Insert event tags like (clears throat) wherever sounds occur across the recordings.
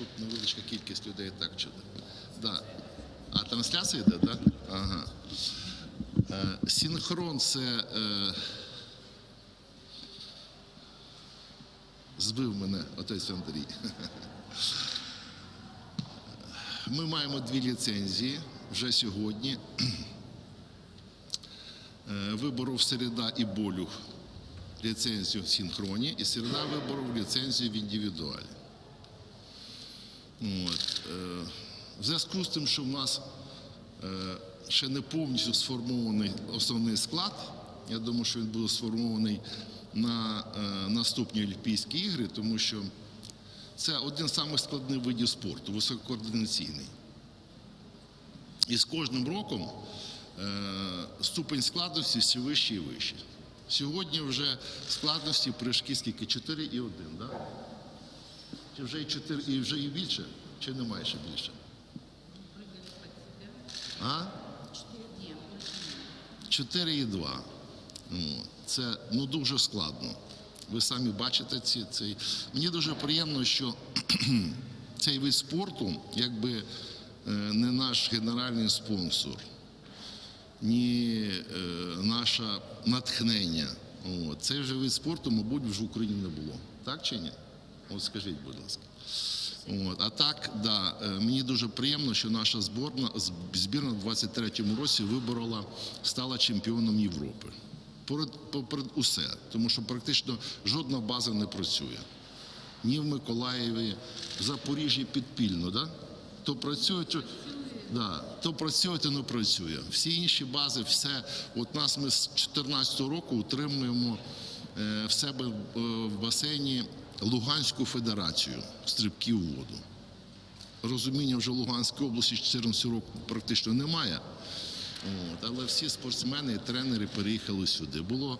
тут невеличка кількість людей так чуде. Да. А трансляція йде, так? Ага. Е, синхрон це. Е, збив мене отець Андрій. (laughs) Ми маємо дві ліцензії вже сьогодні. Е, Виборов середа і болюх ліцензію в синхроні, і середа виборов ліцензію в індивідуалі. От. е, В зв'язку з тим, що в нас е, ще не повністю сформований основний склад, я думаю, що він буде сформований на е, наступні Олімпійські ігри, тому що це один з самих складних видів спорту, висококоординаційний. І з кожним роком ступень складності все вище і вище. Сьогодні вже складності прыжки скільки? 4 і 1, да? Чи вже і 4, і вже і більше? Чи немає ще більше? А? 4 і 2. Ну, Це ну, дуже складно. Ви самі бачите ці, цей. Мені дуже приємно, що (clears throat) цей вид спорту, якби е, не наш генеральний спонсор, ні е, наше натхнення. Цей вже вид спорту, мабуть, вже в Україні не було. Так чи ні? От скажіть, будь ласка. От. А так, да, е, мені дуже приємно, що наша зборна, збірна в 23-му році виборола, стала чемпіоном Європи. Поряд, поперед усе, тому що практично жодна база не працює. Ні в Миколаєві, в Запоріжжі підпільно, да? то працює, то, да, то працює, то не працює. Всі інші бази, все. От нас ми з 2014 року утримуємо е, в себе е, в басейні Луганську федерацію стрибків у воду. Розуміння вже Луганської області 14 року практично немає. От, але всі спортсмени і тренери переїхали сюди. Було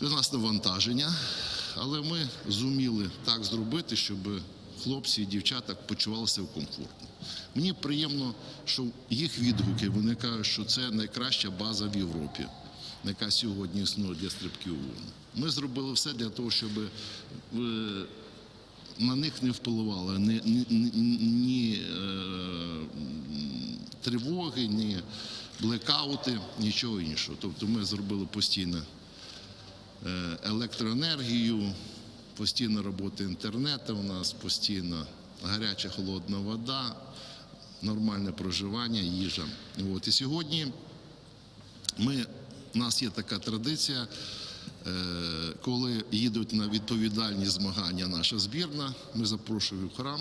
для нас навантаження, але ми зуміли так зробити, щоб хлопці і дівчата почувалися комфортно. Мені приємно, що їх відгуки вони кажуть, що це найкраща база в Європі, яка сьогодні існує для стрибків у воду. Ми зробили все для того, щоб е, на них не впливали ні, ні, ні, е, тривоги, ні блекаути, нічого іншого. Тобто ми зробили постійно е, електроенергію, постійна робота інтернету у нас, постійно гаряча холодна вода, нормальне проживання, їжа. От. І сьогодні ми, у нас є така традиція, коли їдуть на відповідальні змагання наша збірна, ми запрошуємо в храм,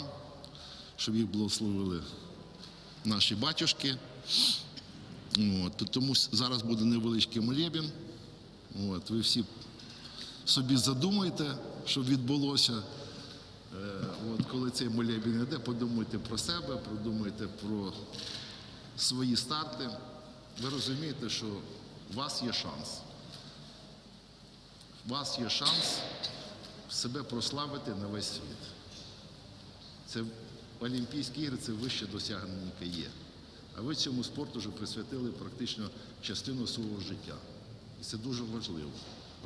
щоб їх благословили наші батюшки. От, тому зараз буде невеличкий молебін. От, ви всі собі задумайте, що відбулося. Е, От, коли цей молебін йде, подумайте про себе, подумайте про свої старти. Ви розумієте, що у вас є шанс. У вас є шанс себе прославити на весь світ. Це Олімпійські ігри це вище досягнення, є. А ви цьому спорту вже присвятили практично частину свого життя. І це дуже важливо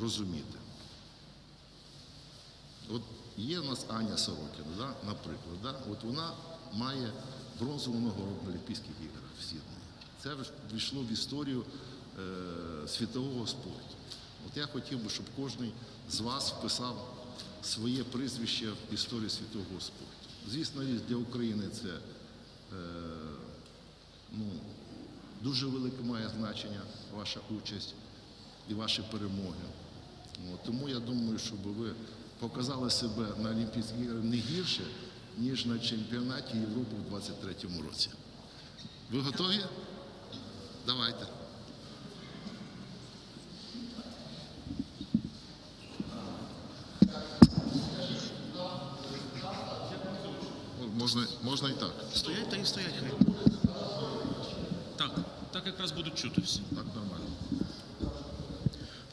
розуміти. От є у нас Аня Сорокіна, да, наприклад, да? от вона має бронзову нагороду на Олімпійських іграх в Сіднеї. Це війшло в історію е, світового спорту. От я хотів би, щоб кожен з вас вписав своє прізвище в історію світового спорту. Звісно, для України це е, ну, дуже велике має значення ваша участь і ваші перемоги. От, тому я думаю, щоб ви показали себе на Олімпійських іграх не гірше, ніж на чемпіонаті Європи в 23-му році. Ви готові? Давайте. Можна, можна і так. Стоять та і стоять хай. Так, так якраз будуть чути всі. Так нормально.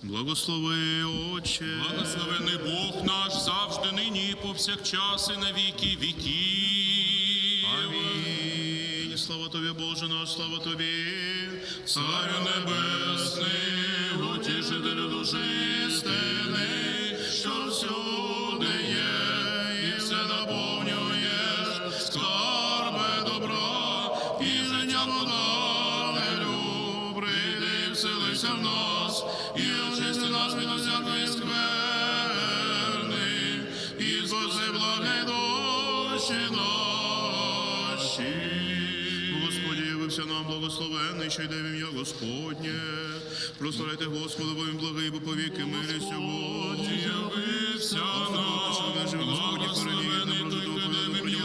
Благослови, Отче. Благословений Бог наш завжди нині, і повсякчас і на віки віків. Амінь. Слава тобі, Боже наш, слава тобі, Царю Небесний, утішителю душі істини, що всюди нам благословенний, що йде в ім'я Господнє. Прославляйте Господа, бо він благий, бо повіки мирі сьогодні. Явився нам благословений, той, хто йде в ім'я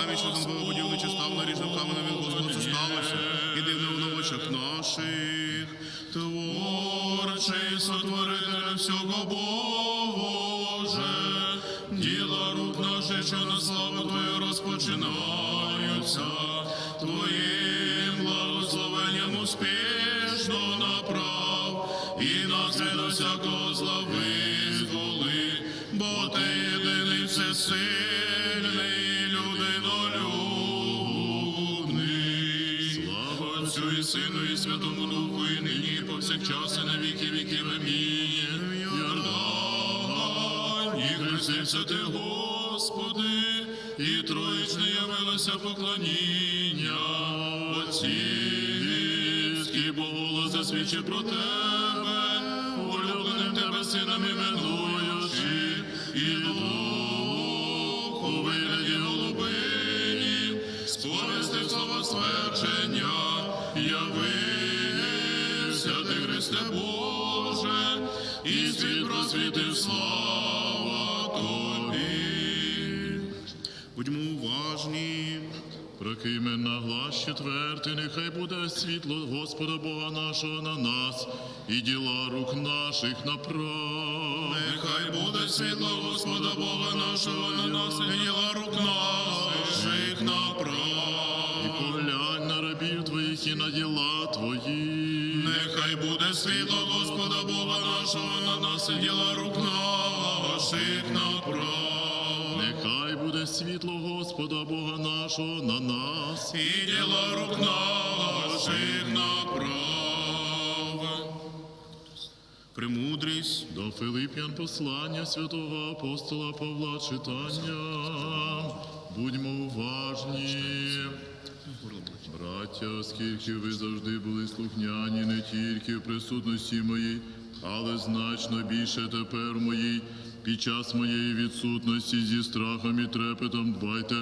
Камінь, що там було будівниче став наріжним каменем від Господа, сталося, і дивно в очах наших. Творчий сотворитель всього Боже, Засвідчив про тебе, улюбленим тебе сином іменуючи, і дух у вигляді голубині, сповістив слово ствердження, явився ти, Христе Боже, і світ просвітив Прокиме на глас четвертий, нехай буде світло Господа Бога нашого на нас, і діла рук наших направ. Нехай буде світло Господа Бога нашого на нас, і діла рук наших направ. І поглянь на рабів твоїх і на діла твої. Нехай буде світло Господа Бога нашого на нас, і діла рук наших направ. Світло Господа Бога нашого на нас. І діла рук наших направ. Премудрість. До Филип'ян послання святого апостола Павла читання. Будьмо уважні. Браття, оскільки ви завжди були слухняні не тільки в присутності моїй, але значно більше тепер моїй, під час моєї відсутності зі страхом і трепетом дбайте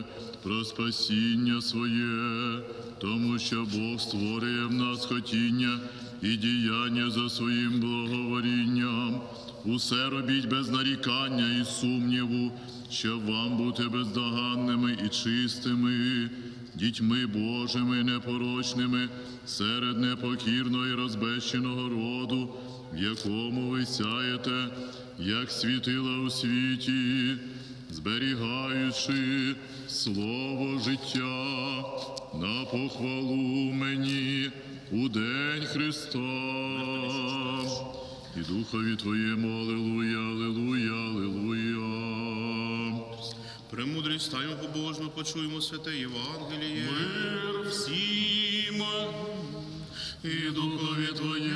про спасіння своє, тому що Бог створює в нас хотіння і діяння за своїм благоворінням. Усе робіть без нарікання і сумніву, щоб вам бути бездоганними і чистими, дітьми Божими, непорочними, серед непокірного і розбещеного роду, якому ви сяєте, як світила у світі, зберігаючи слово життя на похвалу мені у день Христа. І духові Твоєму, Аллилуйя, Аллилуйя, Аллилуйя. Премудрість стаємо побожно, почуємо святе Євангеліє. Мир всім. І духові Твоє,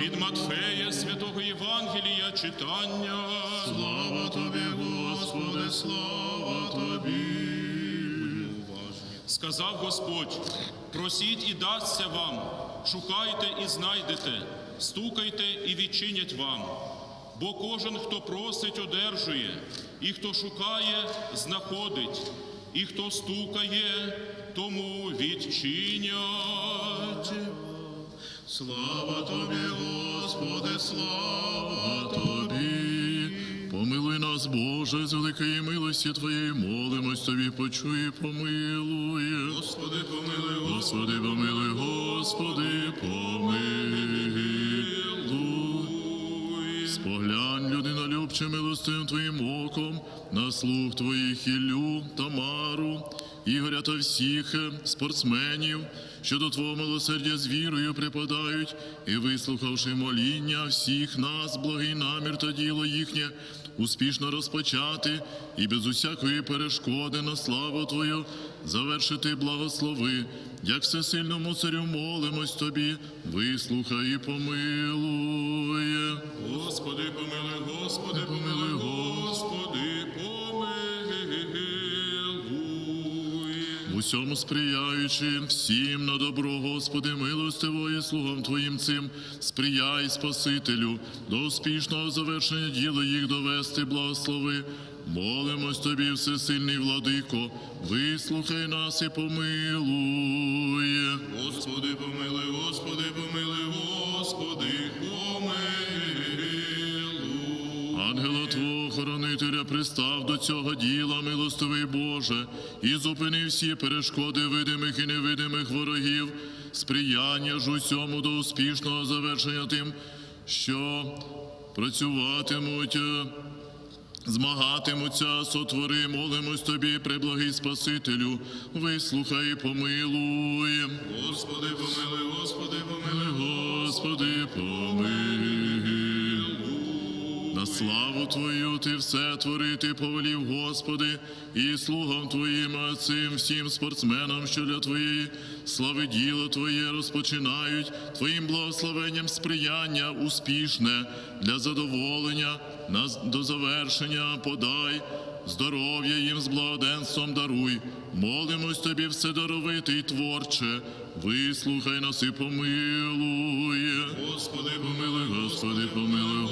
Від Матфея святого Євангелія читання. слава Тобі, Господи, слава Тобі. Сказав Господь: просіть і дасться вам, шукайте і знайдете, стукайте і відчинять вам. Бо кожен, хто просить, одержує, і хто шукає, знаходить, і хто стукає, тому відчинять. Слава Тобі, Господи, слава Тобі. Помилуй нас, Боже, з великої милості Твоєї, молимось Тобі, почуй, і помилуй. Господи, помилуй, Господи, помилуй, Господи, помилуй. Споглянь, людинолюбче, милостивим Твоїм оком, на слух Твоїх Іллю, Тамару, Ігоря та всіх е, спортсменів, що до Твого милосердя з вірою припадають, і вислухавши моління всіх нас, благий намір та діло їхнє, успішно розпочати і без усякої перешкоди на славу Твою завершити благослови, як всесильному царю молимось Тобі, вислухай і помилуй. Всьому сприяючи всім на добро, Господи, милостивої слугам Твоїм цим, сприяй Спасителю, до успішного завершення діла їх довести, благослови. Молимось Тобі, всесильний владико, вислухай нас і помилуй. Господи, помилуй, Господи, помилуй, пристав до цього діла, милостивий Боже, і зупини всі перешкоди видимих і невидимих ворогів, сприяння ж усьому до успішного завершення тим, що працюватимуть. е, Змагатимуться, сотвори, молимось тобі, преблагий Спасителю, вислухай і помилуй. Господи, помилуй, Господи, помилуй. Господи, помилуй. Славу Твою Ти все творити повелів, Господи, і слугам Твоїм, а цим всім спортсменам, що для Твоєї слави діло Твоє розпочинають, Твоїм благословенням сприяння успішне для задоволення нас до завершення подай. Здоров'я їм з благоденством даруй, молимось тобі, вседоровитий творче, вислухай нас і помилуй. Господи, Помилуй, Господи, помилуй,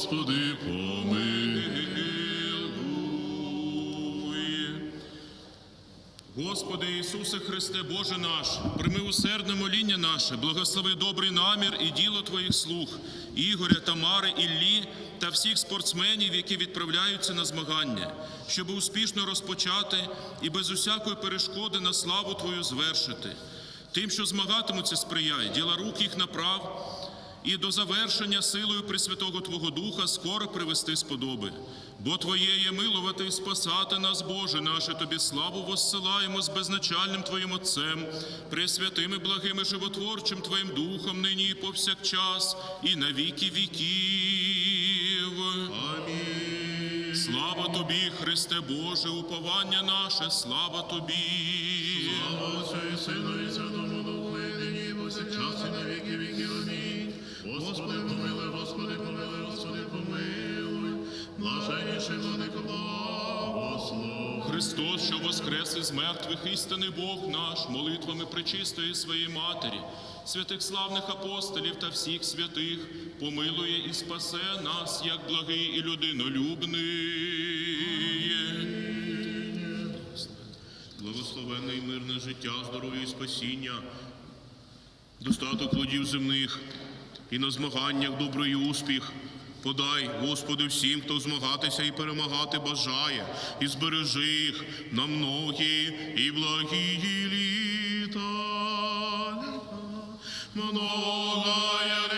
Господи, помилуй. Господи Ісусе Христе, Боже наш, прийми усердне моління наше, благослови добрий намір і діло Твоїх слуг, Ігоря, Тамари, Іллі та всіх спортсменів, які відправляються на змагання, щоб успішно розпочати і без усякої перешкоди на славу Твою звершити. Тим, що змагатимуться, сприяй, діла рук їх направ, і до завершення силою Пресвятого Твого Духа скоро привести сподоби. Бо Твоє є милувати і спасати нас, Боже наше, Тобі славу воссилаємо з безначальним Твоїм Отцем, пресвятим і благим і животворчим Твоїм Духом, нині і повсякчас, і на віки віків. Амінь. Слава Тобі, Христе Боже, уповання наше, слава Тобі. Отцю і Сину і Христос, що воскрес із мертвих, істинний Бог наш, молитвами пречистої своєї Матері, святих славних апостолів та всіх святих, помилує і спасе нас, як благий і людинолюбний. Благословенне і мирне життя, здоров'я і спасіння, достаток плодів земних і на змаганнях добрий успіх. Подай, Господи, всім, хто змагатися і перемагати бажає, і збережи їх на многі і благі літа. Многая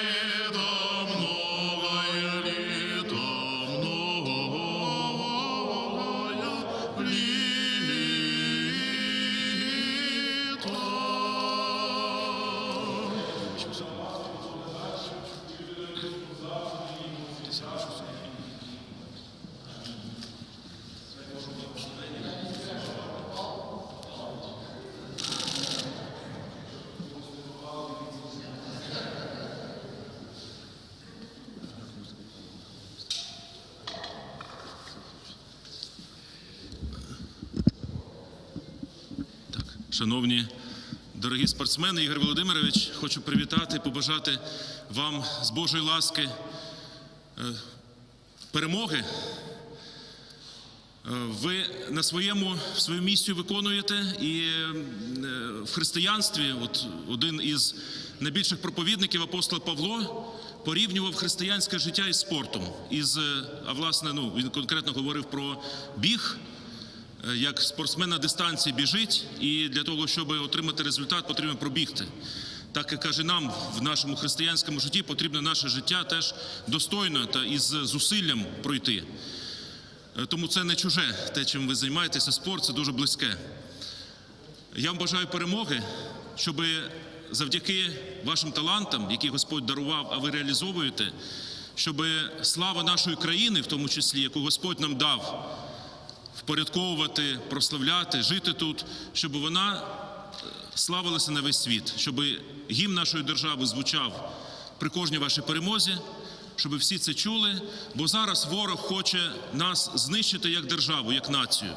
шановні дорогі спортсмени, Ігор Володимирович, хочу привітати, побажати вам з Божої ласки е, перемоги. Е, Ви на своєму свою місію виконуєте, і е, в християнстві, от один із найбільших проповідників апостол Павло порівнював християнське життя із спортом. Із, а власне, ну він конкретно говорив про біг, як спортсмен на дистанції біжить, і для того, щоб отримати результат, потрібно пробігти. Так і каже нам в нашому християнському житті потрібно наше життя теж достойно та із зусиллям пройти. Е, Тому це не чуже, те, чим ви займаєтеся, спорт це дуже близьке. Я вам бажаю перемоги, щоб завдяки вашим талантам, які Господь дарував, а ви реалізовуєте, щоб слава нашої країни, в тому числі, яку Господь нам дав, впорядковувати, прославляти, жити тут, щоб вона е, славилася на весь світ, щоб гімн нашої держави звучав при кожній вашій перемозі, щоб всі це чули, бо зараз ворог хоче нас знищити як державу, як націю.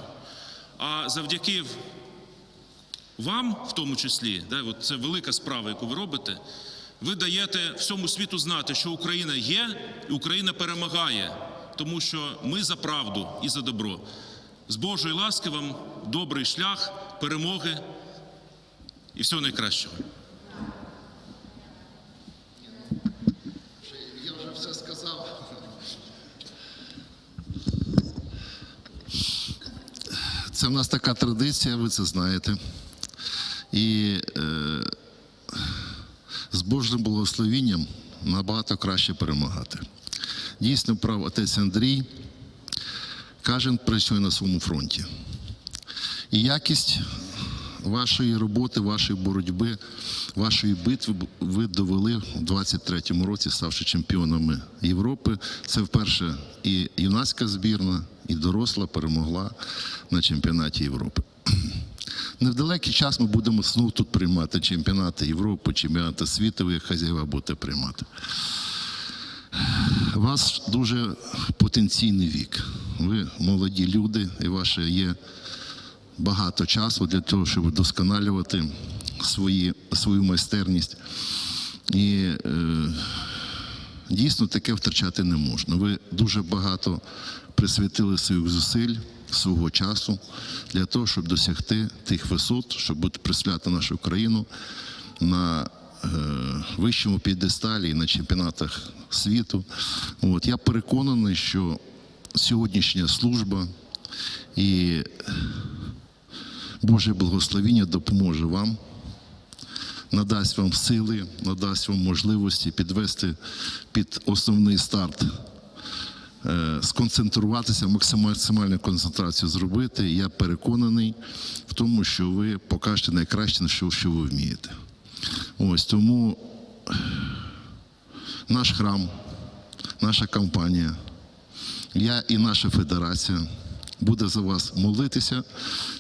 А завдяки вам, в тому числі, да, от це велика справа, яку ви робите. Ви даєте всьому світу знати, що Україна є, і Україна перемагає, тому що ми за правду і за добро. З Божої ласки вам добрий шлях, перемоги і всього найкращого. Я вже все сказав. Це в нас така традиція, ви це знаєте. І е, з Божим благословінням набагато краще перемагати. Дійсно, прав отець Андрій. Кожен працює на своєму фронті. І якість вашої роботи, вашої боротьби, вашої битви ви довели в 23-му році, ставши чемпіонами Європи. Це вперше і юнацька збірна, і доросла перемогла на чемпіонаті Європи. (clears throat) Не в далекий час ми будемо знову тут приймати чемпіонати Європи, чемпіонати світу, як хазяєва будете приймати. Вас дуже потенційний вік. Ви молоді люди, і ваше є багато часу для того, щоб вдосконалювати свої, свою майстерність. І е, дійсно таке втрачати не можна. Ви дуже багато присвятили своїх зусиль, свого часу для того, щоб досягти тих висот, щоб бути представляти нашу країну на вищому підесталі на чемпіонатах світу. От я переконаний, що сьогоднішня служба і Боже благословіння допоможе вам, надасть вам сили, надасть вам можливості підвести під основний старт, е, сконцентруватися, максимальну концентрацію зробити. Я переконаний в тому, що ви покажете найкраще, що ви вмієте. Ось тому наш храм, наша компанія, я і наша федерація буде за вас молитися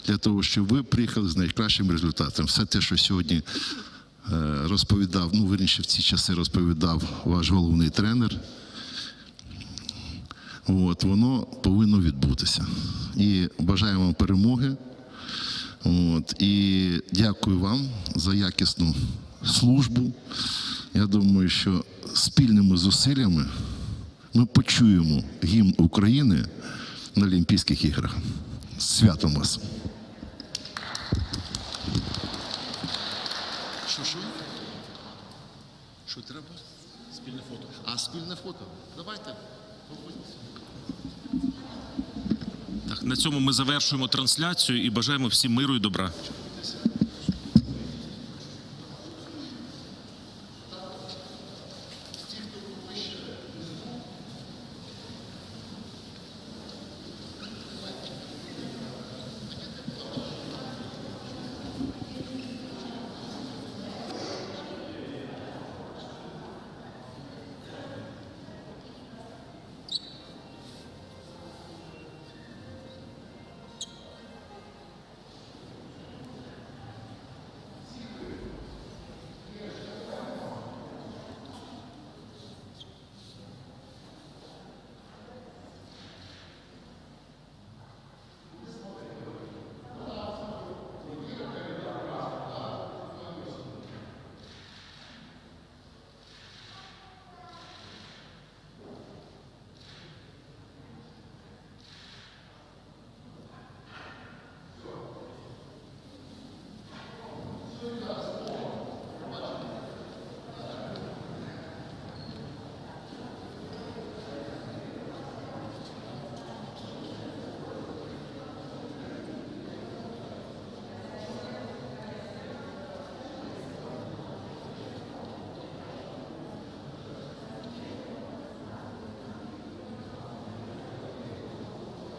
для того, щоб ви приїхали з найкращим результатом. Все те, що сьогодні е, розповідав, ну вірніше в ці часи розповідав ваш головний тренер. От, воно повинно відбутися. І бажаю вам перемоги. От, і дякую вам за якісну службу. Я думаю, що спільними зусиллями ми почуємо гімн України на Олімпійських іграх. Святом вас! Що, що? Що треба? Спільне фото. А, спільне фото. Давайте. Так, на цьому ми завершуємо трансляцію і бажаємо всім миру і добра.